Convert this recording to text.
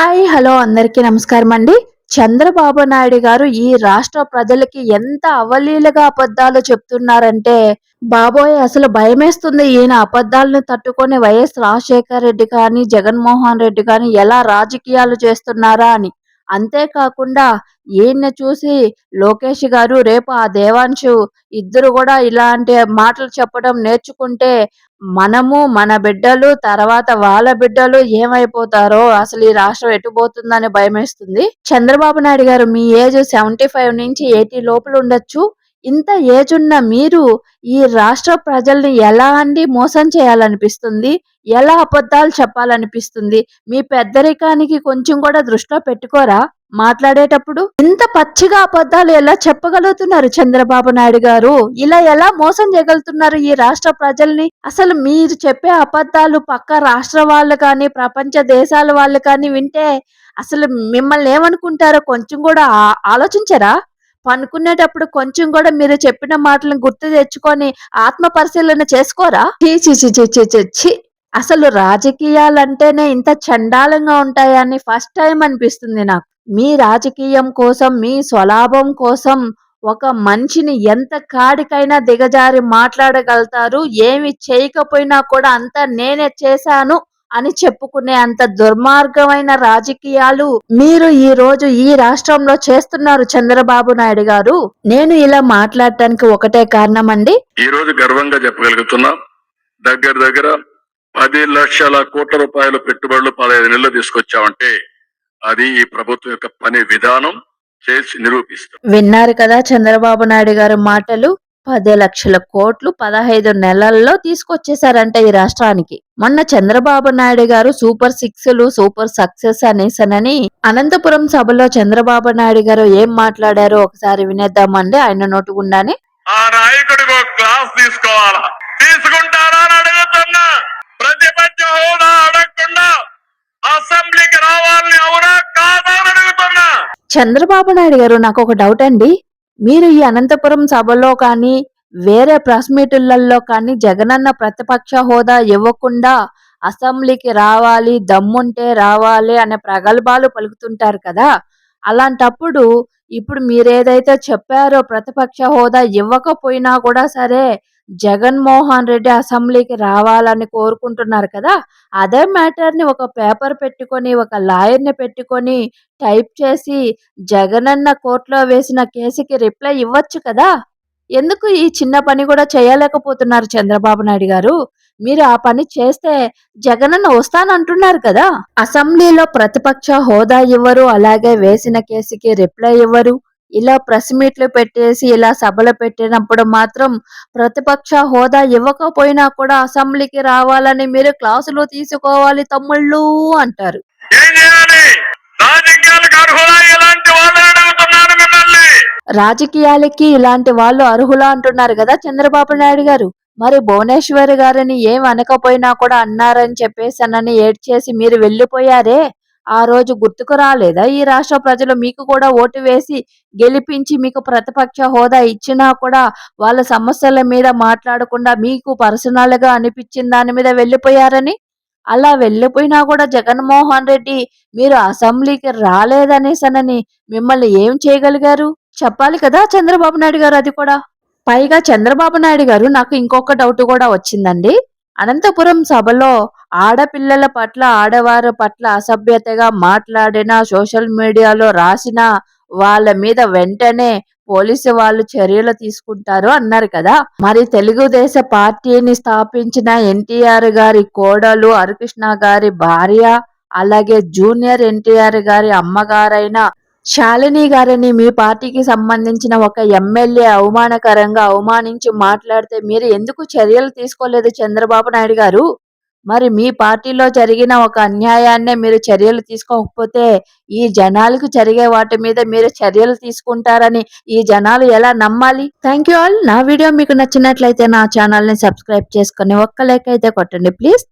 Hi hello అందరికీ నమస్కారం అండి చంద్రబాబు నాయుడు గారు ఈ రాష్ట్ర ప్రజలకి ఎంత అవలీలగా అబద్ధాలు చెప్తున్నారంటే బాబోయ్ అసలు భయమేస్తుంది ఈయన అబద్ధాలను తట్టుకొని వైఎస్ రాజశేఖర రెడ్డి కానీ జగన్మోహన్ రెడ్డి కానీ ఎలా రాజకీయాలు చేస్తున్నారా అని. అంతేకాకుండా ఈయన చూసి లోకేష్ గారు రేపు ఆ దేవాంశు ఇద్దరు కూడా ఇలాంటి మాటలు చెప్పడం నేర్చుకుంటే మనము మన బిడ్డలు తర్వాత వాళ్ళ బిడ్డలు ఏమైపోతారో అసలు ఈ రాష్ట్రం ఎటుపోతుందని భయమేస్తుంది. చంద్రబాబు నాయుడు గారు మీ ఏజ్ సెవెంటీ ఫైవ్ నుంచి ఎయిటీ లోపల ఉండొచ్చు. ఇంత ఏజ్ ఉన్న మీరు ఈ రాష్ట్ర ప్రజల్ని ఎలా అండి మోసం చేయాలనిపిస్తుంది? ఎలా అబద్ధాలు చెప్పాలనిపిస్తుంది? మీ పెద్దరికానికి కొంచెం కూడా దృష్టిలో పెట్టుకోరా మాట్లాడేటప్పుడు? ఇంత పచ్చిగా అబద్ధాలు ఎలా చెప్పగలుగుతున్నారు చంద్రబాబు నాయుడు గారు? ఇలా ఎలా మోసం చేయగలుగుతున్నారు ఈ రాష్ట్ర ప్రజల్ని? అసలు మీరు చెప్పే అబద్ధాలు పక్క రాష్ట్ర వాళ్ళు కానీ ప్రపంచ దేశాల వాళ్ళు కానీ వింటే అసలు మిమ్మల్ని ఏమనుకుంటారో కొంచెం కూడా ఆలోచించరా పనుకునేటప్పుడు కొంచెం కూడా మీరు చెప్పిన మాటలను గుర్తు తెచ్చుకొని ఆత్మ పరిశీలన చేసుకోరా? ఛీ, ఛీ, ఛీ, ఛీ, ఛీ, అసలు రాజకీయాలంటేనే ఇంత చండాలంగా ఉంటాయని ఫస్ట్ టైం అనిపిస్తుంది నాకు. మీ రాజకీయం కోసం మీ స్వలాభం కోసం ఒక మనిషిని ఎంత కాడికైనా దిగజారి మాట్లాడగలుగుతారు ఏమి చేయకపోయినా కూడా అంత నేనే చేశాను. అని చెప్పుకునే అంత దుర్మార్గమైన రాజకీయాలు మీరు ఈ రోజు ఈ రాష్ట్రంలో చేస్తున్నారు చంద్రబాబు నాయుడు గారు. నేను ఇలా మాట్లాడటానికి ఒకటే కారణం అండి ఈ రోజు గర్వంగా చెప్పగలుగుతున్నాం దగ్గర దగ్గర పది లక్షల కోట్ల రూపాయల పెట్టుబడులు పదహైదు నెలలు తీసుకొచ్చామంటే అది ఈ ప్రభుత్వం యొక్క పని విధానం చేసి నిరూపిస్తాం విన్నారు కదా చంద్రబాబు నాయుడు గారి మాటలు. పది లక్షల కోట్లు పదహైదు నెలల్లో తీసుకొచ్చేసారంట ఈ రాష్ట్రానికి. మొన్న చంద్రబాబు నాయుడు గారు సూపర్ సిక్స్లు సూపర్ సక్సెస్ అనేసనని అనంతపురం సభలో చంద్రబాబు నాయుడు గారు ఏం మాట్లాడారో ఒకసారి వినేద్దామండి ఆయన నోటు గుండానే. ఆ నాయకుడికి ఒక క్లాస్ తీసుకోవాలా? తీసుకుంటారా అని అడుగుతున్నా. ప్రతిపక్ష హోదా అడగకుండా అసెంబ్లీకి రావాలని అవునా కాదా అని అడుగుతున్నా. చంద్రబాబు నాయుడు గారు నాకు ఒక డౌట్ అండి. మీరు ఈ అనంతపురం సభలో కానీ వేరే ప్రెస్ మీటులలో కానీ జగనన్న ప్రతిపక్ష హోదా ఇవ్వకుండా అసెంబ్లీకి రావాలి దమ్ముంటే రావాలి అనే ప్రగల్భాలు పలుకుతుంటారు కదా. అలాంటప్పుడు ఇప్పుడు మీరేదైతే చెప్పారో ప్రతిపక్ష హోదా ఇవ్వకపోయినా కూడా సరే జగన్మోహన్ రెడ్డి అసెంబ్లీకి రావాలని కోరుకుంటున్నారు కదా అదే మ్యాటర్ని ఒక పేపర్ పెట్టుకొని ఒక లాయర్ని పెట్టుకొని టైప్ చేసి జగనన్న కోర్టులో వేసిన కేసుకి రిప్లై ఇవ్వచ్చు కదా? ఎందుకు ఈ చిన్న పని కూడా చేయలేకపోతున్నారు చంద్రబాబు నాయుడు గారు? మీరు ఆ పని చేస్తే జగనన్న వస్తానంటున్నారు కదా. అసెంబ్లీలో ప్రతిపక్ష హోదా ఇవ్వరు అలాగే వేసిన కేసుకి రిప్లై ఇవ్వరు. ఇలా ప్రెస్ మీట్లు పెట్టేసి ఇలా సభలు పెట్టినప్పుడు మాత్రం ప్రతిపక్ష హోదా ఇవ్వకపోయినా కూడా అసెంబ్లీకి రావాలని మీరు క్లాసులు తీసుకోవాలి తమ్ముళ్ళు అంటారు. రాజకీయాలకి ఇలాంటి వాళ్ళు అర్హులా అంటున్నారు కదా చంద్రబాబు నాయుడు గారు. మరి భువనేశ్వరి గారిని ఏం అనకపోయినా కూడా అన్నారని చెప్పేసానని ఏడ్చేసి మీరు వెళ్ళిపోయారే? ఆ రోజు గుర్తుకు రాలేదా? ఈ రాష్ట్ర ప్రజలు మీకు కూడా ఓటు వేసి గెలిపించి మీకు ప్రతిపక్ష హోదా ఇచ్చినా కూడా వాళ్ళ సమస్యల మీద మాట్లాడకుండా మీకు పర్సనల్గా అనిపించిన దాని మీద వెళ్ళిపోయారని? అలా వెళ్ళిపోయినా కూడా జగన్మోహన్ రెడ్డి మీరు అసెంబ్లీకి రాలేదనేసనని మిమ్మల్ని ఏం చేయగలిగారు? చెప్పాలి కదా చంద్రబాబు నాయుడు గారు అది కూడా. పైగా చంద్రబాబు నాయుడు గారు నాకు ఇంకొక డౌట్ కూడా వచ్చిందండి. అనంతపురం సభలో ఆడపిల్లల పట్ల ఆడవారి పట్ల అసభ్యతగా మాట్లాడిన సోషల్ మీడియాలో రాసిన వాళ్ళ మీద వెంటనే పోలీసు వాళ్ళు చర్యలు తీసుకుంటారు అన్నారు కదా. మరి తెలుగుదేశ పార్టీని స్థాపించిన ఎన్టీఆర్ గారి కోడలు హరికృష్ణ గారి భార్య అలాగే జూనియర్ ఎన్టీఆర్ గారి అమ్మగారైన శాలిని గారిని మీ పార్టీకి సంబంధించిన ఒక ఎమ్మెల్యే అవమానకరంగా అవమానించి మాట్లాడితే మీరు ఎందుకు చర్యలు తీసుకోలేదు చంద్రబాబు నాయుడు గారు? మరి మీ పార్టీలో జరిగిన ఒక అన్యాయాన్నే మీరు చర్యలు తీసుకోకపోతే ఈ జనాలకు జరిగే వాటి మీద మీరు చర్యలు తీసుకుంటారని ఈ జనాలు ఎలా నమ్మాలి? థ్యాంక్ యూ ఆల్ నా వీడియో మీకు నచ్చినట్లయితే నా ఛానల్ని సబ్స్క్రైబ్ చేసుకొని ఒక్క లైక్ అయితే కొట్టండి. ప్లీజ్